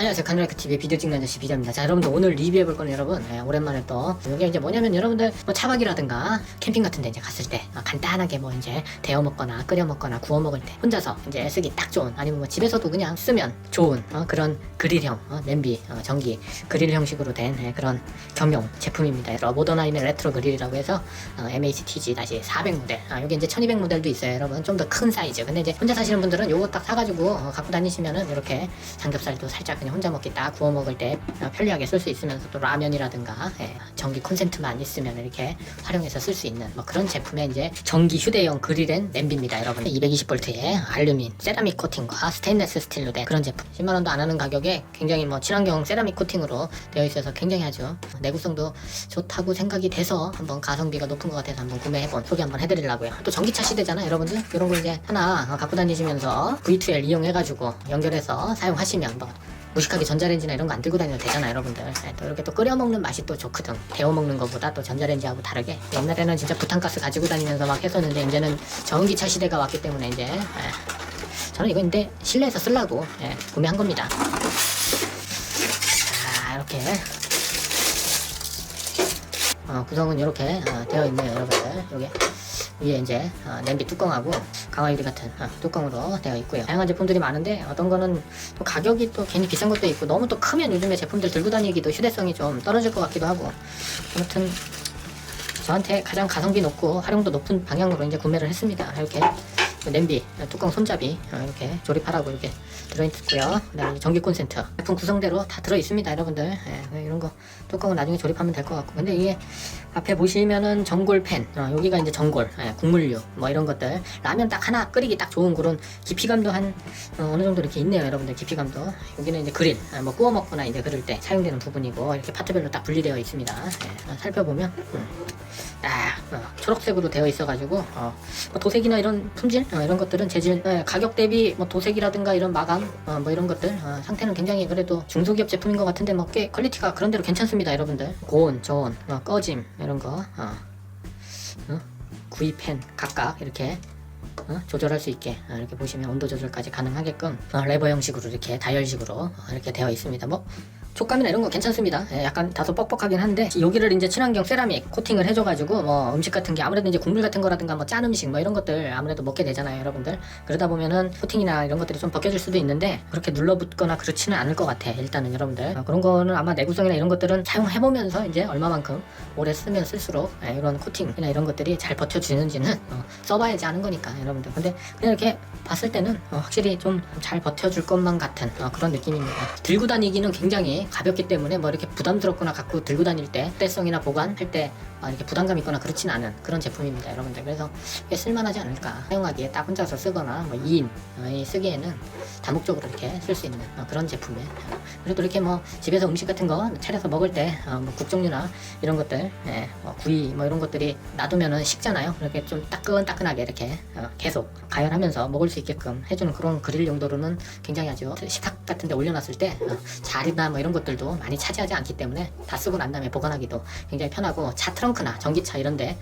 안녕하세요. 카누라이크 TV 비디오 찍는 아저씨 비디오입니다. 자 여러분들 오늘 리뷰해 볼 거는 여러분 예, 오랜만에 또 이게 이제 뭐냐면 여러분들 뭐 차박이라든가 캠핑 같은 데 이제 갔을 때 어, 간단하게 뭐 이제 데워 먹거나 끓여 먹거나 구워 먹을 때 혼자서 이제 쓰기 딱 좋은 아니면 뭐 집에서도 그냥 쓰면 좋은 어, 그런 그릴형 어, 냄비 어, 전기 그릴 형식으로 된 예, 그런 겸용 제품입니다. 여러 모더나인의 레트로 그릴이라고 해서 어, MHTG-400 모델. 아 여기 이제 1200 모델도 있어요 여러분. 좀 더 큰 사이즈. 근데 이제 혼자 사시는 분들은 요거 딱 사가지고 어, 갖고 다니시면은 이렇게 삼겹살도 살짝 그냥 혼자 먹기 딱 구워 먹을 때 어, 편리하게 쓸 수 있으면서 또 라면이라든가 예, 전기 콘센트만 있으면 이렇게 활용해서 쓸 수 있는 뭐 그런 제품의 이제 전기 휴대용 그릴엔 냄비입니다 여러분. 220V의 알루민 세라믹 코팅과 스테인레스 스틸로 된 그런 제품. 10만원도 안 하는 가격에 굉장히 뭐 친환경 세라믹 코팅으로 되어 있어서 굉장히 아주 내구성도 좋다고 생각이 돼서 한번 가성비가 높은 것 같아서 한번 구매해본 소개 한번 해드리려고요. 또 전기차 시대잖아 여러분들? 이런 거 이제 하나 어, 갖고 다니시면서 V2L 이용해가지고 연결해서 사용하시면 뭐 무식하게 전자레인지나 이런 거 안 들고 다녀도 되잖아 여러분들. 네, 또 이렇게 또 끓여 먹는 맛이 또 좋거든. 데워 먹는 것보다 또 전자레인지하고 다르게. 옛날에는 진짜 부탄가스 가지고 다니면서 막 했었는데 이제는 전기차 시대가 왔기 때문에 이제 예. 저는 이거 근데 실내에서 쓰려고 예, 구매한 겁니다. 자 이렇게 어, 구성은 이렇게 어, 되어 있네요 여러분들. 여기 위에 이제 어, 냄비 뚜껑하고 강화유리 같은 어, 뚜껑으로 되어 있고요. 다양한 제품들이 많은데 어떤 거는 또 가격이 또 괜히 비싼 것도 있고 너무 또 크면 요즘에 제품들 들고 다니기도 휴대성이 좀 떨어질 것 같기도 하고. 아무튼 저한테 가장 가성비 높고 활용도 높은 방향으로 이제 구매를 했습니다. 이렇게 냄비 뚜껑 손잡이 어, 이렇게 조립하라고 이렇게 들어있고요. 그다음에 전기 콘센트 제품 구성대로 다 들어있습니다 여러분들. 예, 이런 거 뚜껑은 나중에 조립하면 될 것 같고. 근데 이게 앞에 보시면은 전골팬 어, 여기가 이제 전골 예, 국물류 뭐 이런 것들. 라면 딱 하나 끓이기 딱 좋은 그런 깊이감도 한 어, 느 정도 이렇게 있네요 여러분들 깊이감도. 여기는 이제 그릴 아, 뭐 구워 먹거나 이제 그럴 때 사용되는 부분이고 이렇게 파트별로 딱 분리되어 있습니다. 예, 어, 살펴보면 음, 딱 어, 초록색으로 되어 있어가지고 어, 뭐 도색이나 이런 품질 어, 이런 것들은 재질 예, 가격 대비 뭐 도색이라든가 이런 마감 어, 뭐 이런 것들 어, 상태는 굉장히 그래도 중소기업 제품인 것 같은데 뭐 꽤 퀄리티가 그런 대로 괜찮습니다 여러분들 고온 저온 어, 꺼짐 이런 거 어. 어? 구입팬 각각 이렇게 어? 조절할 수 있게 어, 이렇게 보시면 온도 조절까지 가능하게끔 어, 레버 형식으로 이렇게 다이얼식으로 어, 이렇게 되어 있습니다. 뭐 촉감이나 이런 거 괜찮습니다. 예, 약간 다소 뻑뻑하긴 한데 여기를 이제 친환경 세라믹 코팅을 해줘가지고 뭐 음식 같은 게 아무래도 이제 국물 같은 거라든가 뭐 짠 음식 뭐 이런 것들 아무래도 먹게 되잖아요, 여러분들. 그러다 보면은 코팅이나 이런 것들이 좀 벗겨질 수도 있는데 그렇게 눌러붙거나 그렇지는 않을 것 같아. 일단은 여러분들 어, 그런 거는 아마 내구성이나 이런 것들은 사용해보면서 이제 얼마만큼 오래 쓰면 쓸수록 예, 이런 코팅이나 이런 것들이 잘 버텨주는지는 어, 써봐야지 아는 거니까 여러분들. 근데 그냥 이렇게 봤을 때는 어, 확실히 좀 잘 버텨줄 것만 같은 어, 그런 느낌입니다. 들고 다니기는 굉장히 가볍기 때문에 뭐 이렇게 부담스럽거나 갖고 들고 다닐 때 때성이나 보관할 때 어, 이렇게 부담감 있거나 그렇진 않은 그런 제품입니다, 여러분들. 그래서 꽤 쓸만하지 않을까. 사용하기에 딱 혼자서 쓰거나 뭐 2인 어, 이 쓰기에는 다목적으로 이렇게 쓸 수 있는 어, 그런 제품에 어, 그래도 이렇게 뭐 집에서 음식 같은 거 차려서 먹을 때뭐 국종류나 이런 것들 예, 뭐 구이 뭐 이런 것들이 놔두면은 식잖아요. 이렇게 좀 따끈따끈하게 이렇게 어, 계속 가열하면서 먹을 수 있게끔 해주는 그런 그릴 용도로는 굉장히 아주 식탁 같은 데 올려놨을 때 어, 자리나 뭐 이런 것들도 많이 차지하지 않기 때문에 다 쓰고 난 다음에 보관하기도 굉장히 편하고 차 트렁크나 전기차 이런데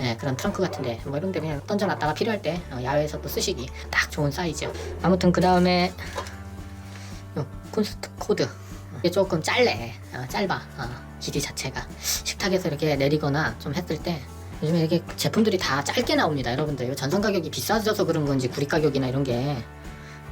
예, 그런 트렁크 같은데 뭐 이런데 그냥 던져놨다가 필요할 때 어, 야외에서 또 쓰시기 딱 좋은 사이즈. 아무튼 그 다음에 콘스트 코드. 이게 조금 짧네 어, 짧아. 어, 길이 자체가. 식탁에서 이렇게 내리거나 좀 했을 때 요즘에 이렇게 제품들이 다 짧게 나옵니다 여러분들. 전선 가격이 비싸져서 그런 건지 구리 가격이나 이런 게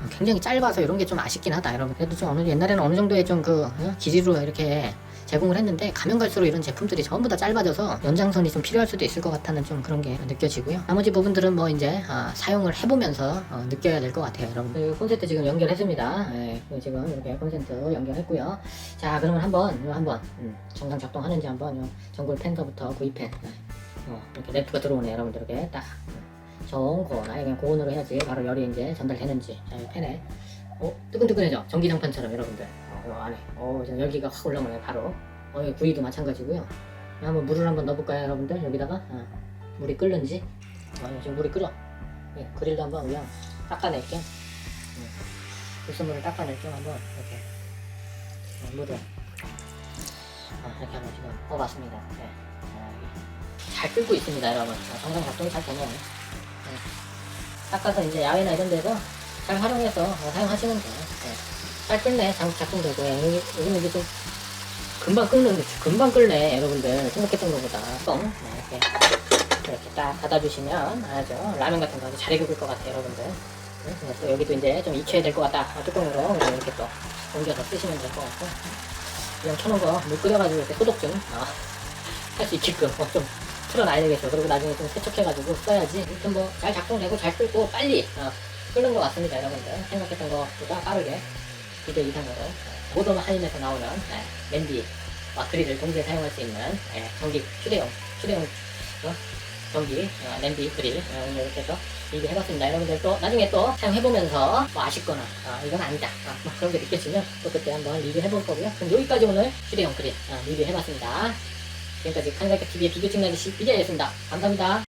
어, 굉장히 짧아서 이런 게 좀 아쉽긴 하다 여러분. 그래도 좀 어느 옛날에는 어느 정도의 좀그 길이로 이렇게 제공을 했는데 가면 갈수록 이런 제품들이 전부 다 짧아져서 연장선이 좀 필요할 수도 있을 것 같다는 좀 그런 게 느껴지고요. 나머지 부분들은 뭐 이제 아, 사용을 해보면서 어, 느껴야 될 것 같아요 여러분. 그 콘센트 지금 연결했습니다. 예, 그 지금 이렇게 콘센트 연결했고요. 자 그러면 한번 한번 음, 정상 작동하는지 한번 요 전골 팬서부터 구입팬 어, 이렇게 랩트가 들어오네 여러분들 이렇게. 딱. 저온고나 그냥 고온으로 해야지 바로 열이 이제 전달되는지. 자, 이 팬에. 어, 뜨끈뜨끈해져. 전기장판처럼 여러분들. 어, 요 안에. 어, 지금 열기가 확 올라오네 바로. 어, 여기 구이도 마찬가지고요. 한번 물을 한번 넣어볼까요 여러분들? 여기다가? 어, 물이 끓는지? 어, 지금 물이 끓어. 예, 그릴도 한번 그냥 닦아낼게 음, 불순물을 닦아낼게 한번. 이렇게. 어, 물을. 어, 이렇게 한번 지금 넣어봤습니다. 예. 잘 끓고 있습니다 여러분 어, 정상 작동이 잘 되네요 예. 닦아서 이제 야외나 이런 데서 잘 활용해서 어, 사용하시면 돼요 예. 잘 끓네. 장, 작동 되고. 여기, 여기는 이제 좀 금방 끓는, 금방 끓네. 여러분들. 생각했던 것보다. 뻥. 네, 이렇게. 이렇게 딱 닫아주시면 아주 라면 같은 거 아주 잘 익을 것 같아요, 여러분들. 네, 그래서 여기도 이제 좀 익혀야 될 것 같다. 아, 뚜껑으로 이렇게 또 옮겨서 쓰시면 될 것 같고. 그냥 켜놓은 거물 끓여가지고 이렇게 소독 좀 아, 할수 있게끔 어, 좀 틀어놔야 되겠죠. 그리고 나중에 좀 세척해가지고 써야지. 아무튼 뭐 잘 작동되고 잘 끓고 빨리 어, 끓는 것 같습니다, 여러분들. 생각했던 것보다 빠르게 기대 이상으로 모던 할인에서 나오는 네, 냄비와 그릴을 동시에 사용할 수 있는 네, 전기 휴대용 휴대용 어, 전기 어, 냄비 그릴 어, 오늘 이렇게 해서 리뷰해봤습니다. 여러분들 또 나중에 또 사용해보면서 뭐 아쉽거나 아, 이건 아니다 아, 뭐 그런 게 느껴지면 또 그때 한번 리뷰해볼 거고요. 그럼 여기까지 오늘 휴대용 그릴 어, 리뷰해봤습니다. 지금까지 카니발카 TV의 비교 찍는 아저씨 비디오였습니다. 감사합니다.